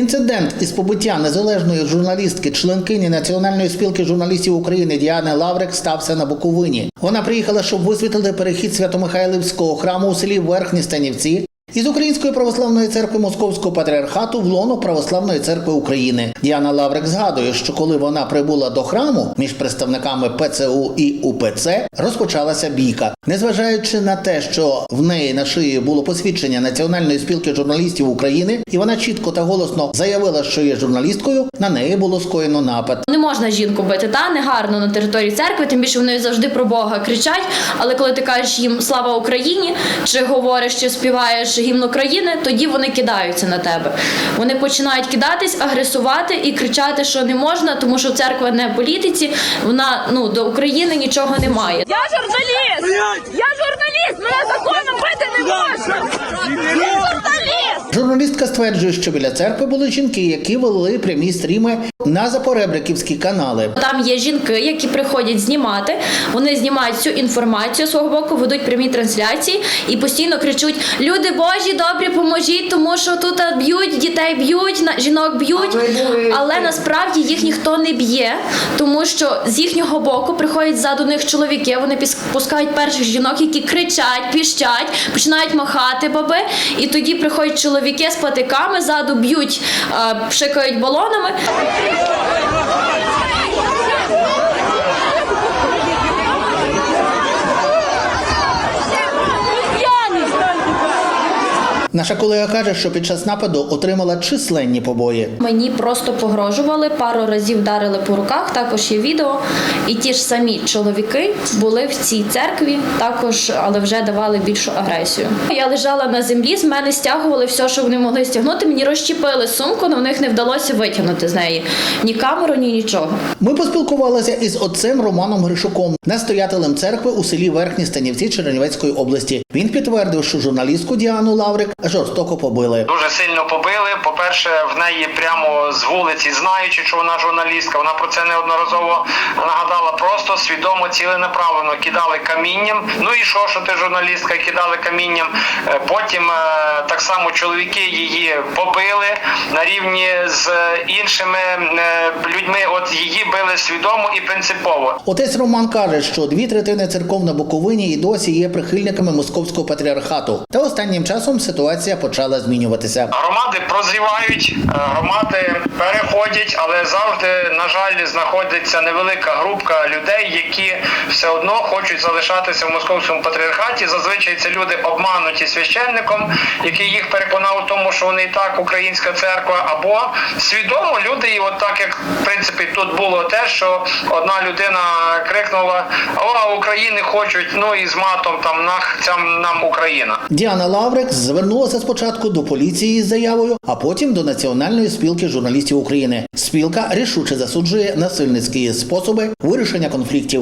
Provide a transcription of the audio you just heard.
Інцидент із побиття незалежної журналістки, членкині Національної спілки журналістів України Діани Лаврик стався на Буковині. Вона приїхала, щоб висвітлити перехід Свято-Михайлівського храму у селі Верхні Станівці із Української православної церкви Московського патріархату в лоно Православної церкви України. Діана Лаврик згадує, що коли вона прибула до храму між представниками ПЦУ і УПЦ, розпочалася бійка. Незважаючи на те, що в неї на шиї було посвідчення Національної спілки журналістів України, і вона чітко та голосно заявила, що є журналісткою, на неї було скоєно напад. Не можна жінку бити, та не гарно на території церкви, тим більше вони завжди про Бога кричать. Але коли ти кажеш їм слава Україні, чи говориш, чи співаєш гімн України, тоді вони кидаються на тебе. Вони починають кидатись, агресувати і кричати, що не можна, тому що церква не політиці, вона ну до України нічого не має. Я журналіст! Я журналіст! Мене законом бити не можна! Журналістка стверджує, що біля церкви були жінки, які вели прямі стріми на запоребриківські канали. Там є жінки, які приходять знімати. Вони знімають всю інформацію свого боку, ведуть прямі трансляції і постійно кричуть: Люди Божі, добрі, поможіть, тому що тут б'ють дітей, б'ють на жінок б'ють. Але насправді їх ніхто не б'є, тому що з їхнього боку приходять ззаду них чоловіки. Вони піс- пускають перших жінок, які кричать, піщать, починають махати баби. І тоді приходять чоловіки з патиками, ззаду б'ють, пшикають балонами. Наша колега каже, що під час нападу отримала численні побої. Мені просто погрожували, пару разів вдарили по руках, також є відео. І ті ж самі чоловіки були в цій церкві, також, але вже давали більшу агресію. Я лежала на землі, з мене стягували все, що вони могли стягнути. Мені розчепили сумку, але в них не вдалося витягнути з неї ні камеру, ні нічого. Ми поспілкувалися із отцем Романом Гришуком, настоятелем церкви у селі Верхні Станівці Чернівецької області. Він підтвердив, що журналістку Діану Лаврик жорстоко побили. Дуже сильно побили. По-перше, в неї прямо з вулиці, знаючи, що вона журналістка, вона про це неодноразово нагадала. Просто свідомо ціленаправленно кидали камінням. Ну і що, що ти журналістка, кидали камінням. Е, Потім е, так само чоловіки її побили на рівні з іншими е, людьми. От її били свідомо і принципово. Отець Роман каже, що дві третини церков на Буковині і досі є прихильниками московського патріархату. Та останнім часом ситуація почала змінюватися. Громади прозрівають, е, громади переходять, але завжди, на жаль, знаходиться невелика групка людей, які все одно хочуть залишатися в московському патріархаті. Зазвичай це люди обмануті священником, який їх переконав у тому, що вони і так українська церква, або свідомо люди, і от так як в принципі тут було те, що одна людина крикнула: О, України хочуть, ну і з матом там нах ця нам Україна. Діана Лаврик звернулася спочатку до поліції з заявою, а потім до Національної спілки журналістів України. Спілка рішуче засуджує насильницькі способи вирішення конфліктів.